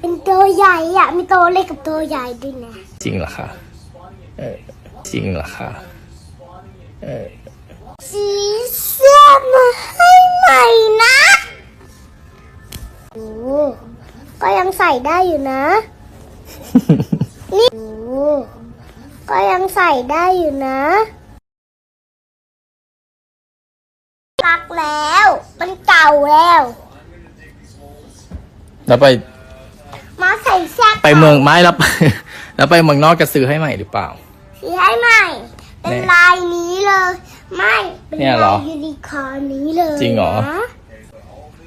เป็นตัวใหญ่อะมีตัวเล็กกับตัวใหญ่ด้วยนะ จริงเหรอคะ เออ จริงเหรอคะ เออสีเสื้อมาให้ใหม่นะโอ้ก็ยังใส่ได้อยู่นะ นี่โอ้ก็ยังใส่ได้อยู่นะรักแล้ว มันเก่าแล้ว แล้วไปมาใส่แซกไปเมืองไม้แล้วแล้วไปเมืองนอกจะซื้อให้ใหม่หรือเปล่า สีให้ใหม่ เป็นเนี่ยลายนี้เลย ไม่ เป็นเนี่ยเหรลาอยยูนิคอร์นนี้เลยจริงเหรอ นะ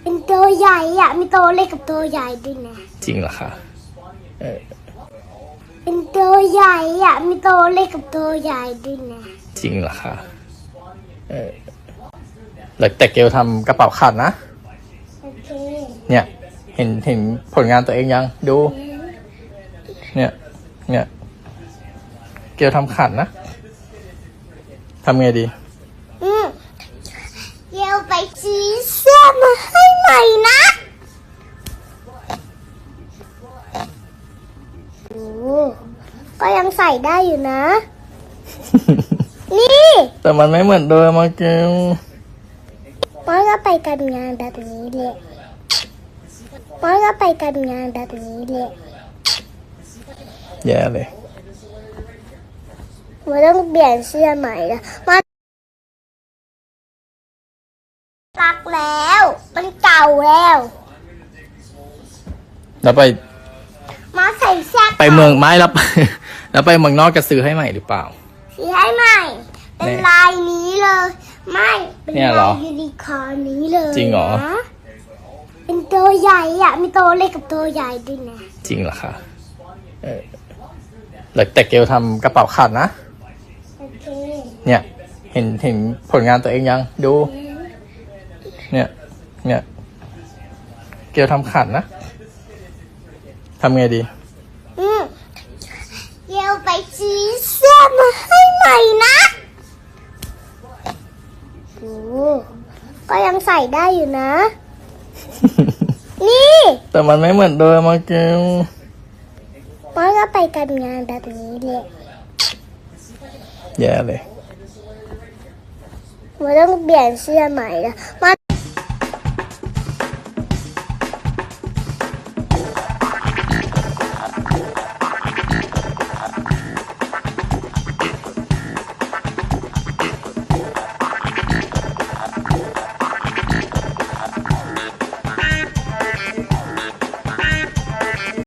เป็นตัวใหญ่อะมีตัวเล็กกับตัวใหญ่ด้วยนะ จริงเหรอคะเออเป็นตัวใหญ่อะมีตัวเล็กกับตัวใหญ่ด้วยนะ จริงเหรอคะเออแล้วแต่เกลทำกระเป๋าขาดนะ โอเค เนี่ยเห็นเห็นผลงานตัวเองยัง ดู เนี่ย เนี่ย เกลทำขาดนะทำไงดี อืมเดี๋ยวไปซื้อเสื้อมาให้ใหม่นะโอ้ก็ยังใส่ได้อยู่นะ นี่ แต่มันไม่เหมือนเดิมมาเกลป้อนก็ไปกันงานแบบนี้แหละ ป้อนก็ไปกันงานแบบนี้แหละแย่เลยมันต้องเปลี่ยนเสื้อใหม่แล้วมันรักแล้ว มันเก่าแล้ว แล้วไปมาใส่แซกไปเมืองไม้แล้ว แล้วไปเมืองนอกจะซื้อให้ใหม่หรือเปล่าสีให้ใหม่ เป็นเนี่ยลายนี้เลย ไม่ เป็นเนี่ยเหรลาอยยูนิคอร์นนี้เลยจริงเหรอนะเป็น ตัวใหญ่อะมีตัวเล็กกับตัวใหญ่ด้วยนะจริงเหรอคะเออแล้วแต่เกลทำกระเป๋าขาดนะ โอเคเนี่ย เห็นเห็นผลงานตัวเองยัง ดู เนี่ย เนี่ย เกลทำขาดนะทำไงดี อืมเดี๋ยวไปซื้อเสื้อมาให้ใหม่นะโอ้ก็ยังใส่ได้อยู่นะ นี่ แต่มันไม่เหมือนเดิมมาเกลป้อนก็ไปกันงานแบบนี้แหละแย่เลย มันต้องเปลี่ยนเสื้อใหม่แล้วมัน